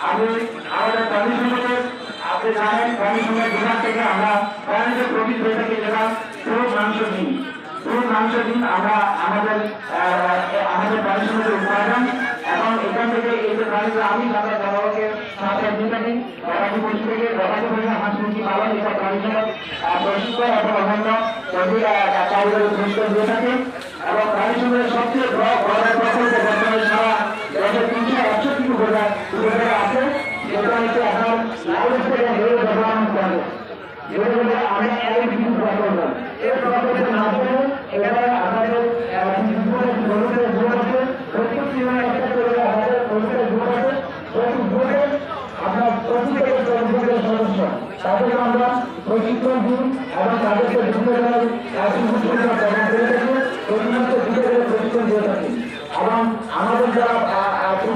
আমি থেকে। আমরা প্রাণী সম্পদের আমি সবচেয়ে বড় বড় প্রকল্প বর্তমানে সারা দেশের তিনশো একষট্টি উপজেলা উপজেলা আছে যেটা হচ্ছে এখন লাইভ থেকে হেরে ব্যবহার করে যেগুলো আমরা এই কিছু প্রকল্প এই প্রকল্পের মাধ্যমে এখানে আমাদের আহ, জীবনের গরুদের জীবন আছে প্রত্যেক জীবনে একটা করে আমাদের গরুদের জীবন আছে প্রতি জীবনে আপনার প্রতি থেকে চল্লিশের সদস্য তাদেরকে আমরা প্রশিক্ষণ দিই এবং তাদেরকে বিভিন্ন ধরনের প্রশিক্ষণ দিয়ে থাকি এবং আমাদের যারা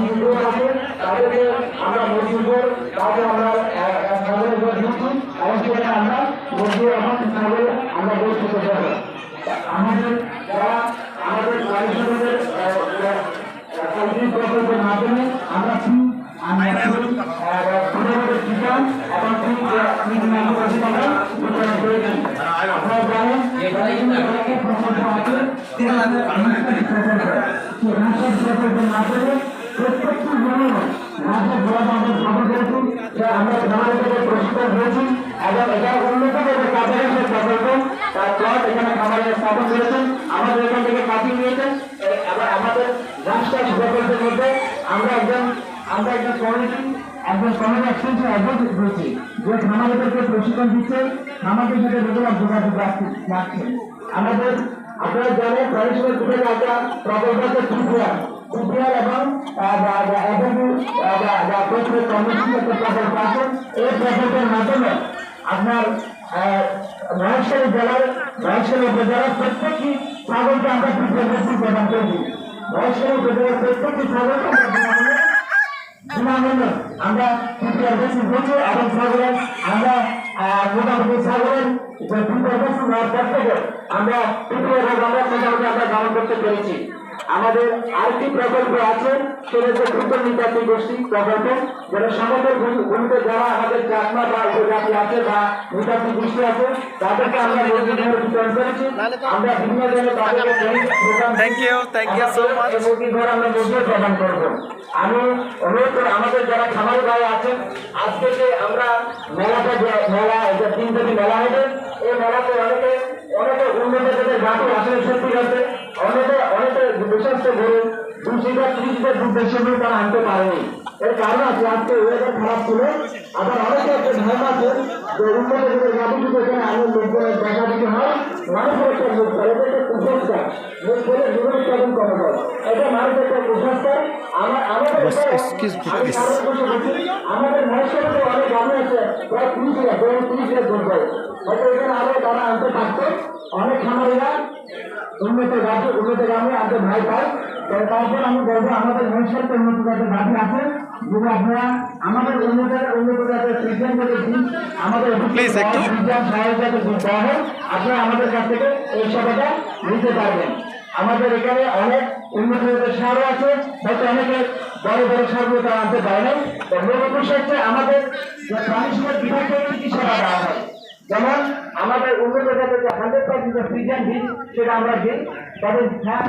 যুবক আছে তাদেরকে আমরা মজুর তাকে আমরা ছাগলের উপর দিচ্ছি আমরা আমাদের আমাদের মাধ্যমে আমরা আমরা ফি নামে আমরা বিতরণ করেছি আপনারা জানেন যে প্রকল্প আছে রাষ্ট্রের প্রকল্পের মাধ্যমে প্রত্যেকটি জন্য রাজ্যের বড় আমাদের খবর করেছি যে আমরা খামারের থেকে করে সে প্রকল্প তার প্লট আমরা একজন আমরা একজন কমিটি একজন কমিটি এক্সটেনশন অ্যাডভোকেট হয়েছি যে প্রশিক্ষণ দিচ্ছে খামারের সাথে রেগুলার যোগাযোগ রাখছে- আমাদের, আপনারা জানেন প্রাণীসম্পদ বিভাগে একটা প্রকল্প আছে ত্রিপুরা ত্রিপুরা এবং কর্মসূচি আছে এই প্রকল্পের মাধ্যমে আপনার জেলার উপজেলার প্রত্যেকটি ছাগলকে আমরা ফ্রি প্রদান উপজেলার প্রত্যেকটি ছাগলকে আমরা করছি এবং ছাগলের আমরা মোটামুটি ছাগলের যে প্রিপারেশন হওয়ার পর থেকে আমরা প্রিপেয়ার আমরা মোটামুটি আমরা গ্রহণ করতে পেরেছি। আমাদের আরেকটি প্রকল্প আছে সেটা হচ্ছে ক্ষুদ্র নিকাশি গোষ্ঠী প্রকল্প যেটা সমগ্র ভূমিতে যারা আমাদের চাকমা বা উপজাতি আছে বা নিকাশি গোষ্ঠী আছে তাদেরকে আমরা বিতরণ করেছি। আমরা বিভিন্ন ধরনের তাদেরকে training program Thank you, thank you so much. এই মুরগি ঘর আমরা প্রদান করব। আমি অনুরোধ করি আমাদের যারা খামারি ভাই আছেন আজকে যে আমরা মেলাটা যে মেলা যে তিন দিন মেলা হবে, এই মেলাতে অনেকে অনেকে উন্নত জাতের আসলে সত্যি আছে অনেকে অনেকে বিশেষ করে গরু দুই লিটার ত্রিশ লিটার দুধ বেশি হলেও তারা আনতে পারেনি। এর কারণ আছে আজকে ওয়েদার খারাপ ছিল। আবার অনেকে একটা ধারণা আছে যে উন্নত জাতের গাভী যদি এখানে আনন্দ লোকজনের দেখা দিতে হয় মানুষের একটা মুখ করে এটা কুসংস্কার। মুখ করে জীবন উৎপাদন করা হয় এটা মানুষের একটা কুসংস্কার। আমার আমাদের আমাদের মহেশ্বরে অনেক গ্রামে আছে প্রায় তিরিশ তিরিশ হয়তো এখানে আরও তারা আনতে পারতো। অনেক উন্নত গাছে উন্নত গ্রামে আনতে ভাই পাই তারপর আমি বলব আমাদের মহেশ্বরতে উন্নত জাতের গাভী আছে আপনারা আমাদের উন্নত উন্নত জাতের ট্রিটমেন্ট করে দিন আমাদের একটু। দেওয়া হয় আপনারা আমাদের কাছ থেকে এই সেবাটা নিতে পারবেন। আমাদের এখানে অনেক উন্নত জাতের সারও আছে হয়তো অনেকে বড় বড় সারগুলো তারা আনতে পারে না তো মূল উদ্দেশ্য হচ্ছে আমাদের প্রাণী সম্পদ বিভাগ থেকে কি সেবা দেওয়া হয়। হ্যাঁ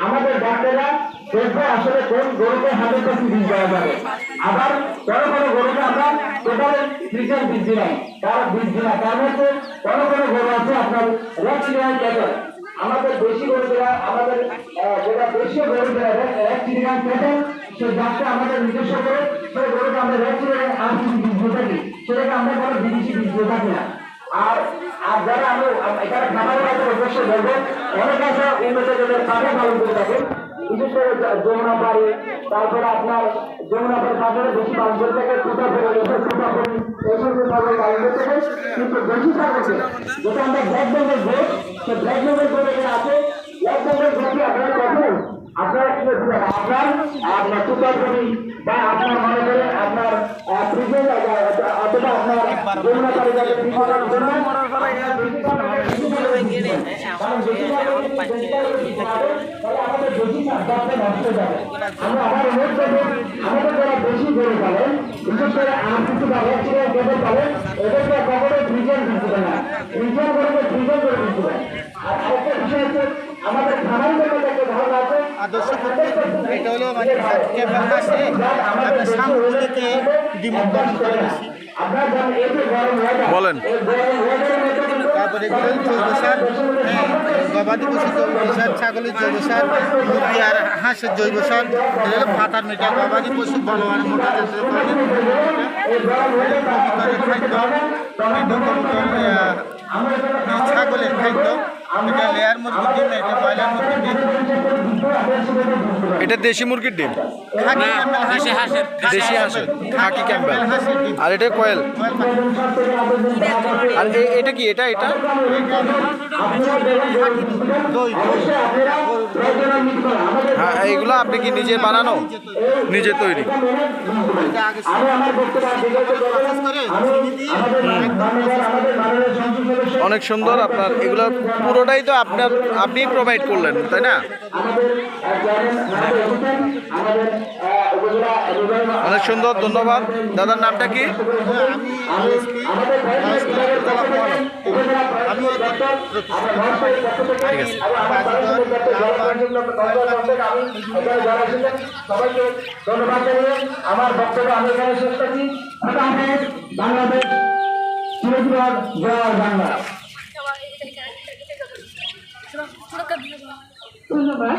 আমাদের ডাক্তাররা দেখবে দেওয়া আমাদের যেটা দেশীয় গরুরা রেক্সিলিয়ান ক্যাটার সেই জাতটা আমাদের নিজস্ব করে, সেই গরুকে আমরা রেক্সিলিয়ান আরসিসি বীজ দিয়ে থাকি সেটাকে আমরা কোনো বিদেশি বীজ দিয়ে থাকি না। আর আর যারা আমি এখানে খামারের কাছে অবশ্যই বলব অনেক আছে উন্নত জাতের পাখা পালন করে থাকে। বিশেষ করে যমুনা পাড়ি, তারপরে আপনার যমুনা পাড়ি পাশে বেশি পালন করে থাকে টুটা ফেলে এইসব যে পালন পালন করে থাকে। কিন্তু বেশি থাকে যেটা আমরা ব্ল্যাক বেঙ্গল গোট সে ব্ল্যাক বেঙ্গল গোট এখানে আছে। ব্ল্যাক বেঙ্গল গোটকে আপনারা কখন আপনারা কি করতে আপনার আপনার ফেলি আমাদের বেশি চাষবাসটা নষ্ট যাবে আমরা আবার অনুরোধ করে কখনো ফ্রিজের দিতে না ফ্রিজের গরুকে ফ্রিজের করে দিতে আর এটা হলো মানে সামগ্রীতে ডিমোকরণ করে বলেন। তারপরে জৈব সার হ্যাঁ, গবাদি পশু জৈব সার ছাগলের জৈব সার মুরগি আর হাঁসের জৈব সার হলো ফাটার মেটা গবাদি পশু বলবান মোটা খাদ্য ছাগলের খাদ্য এটা ডিম এটা ব্রয়লার মুরগি ডিম। এটা দেশি মুরগির ডিম? খাকি হাঁসের দেশি হাঁসের। খাকি ক্যাম্পেল আর এটা কোয়েল? আর এটা কি এটা এটা? হ্যাঁ এইগুলো আপনি কি নিজে বানানো? নিজে তৈরি। আমি আমার বক্তব্য প্রসেস করে। অনেক সুন্দর আপনার, এগুলো পুরোটাই তো আপনার আপনি প্রোভাইড করলেন, তাই না? অনেক সুন্দর, ধন্যবাদ। দাদার নামটা কি? আমার বক্তব্য আমি শেষ করছি। বাংলাদেশ চিরজীবন জয় বাংলা। ধন্যবাদ।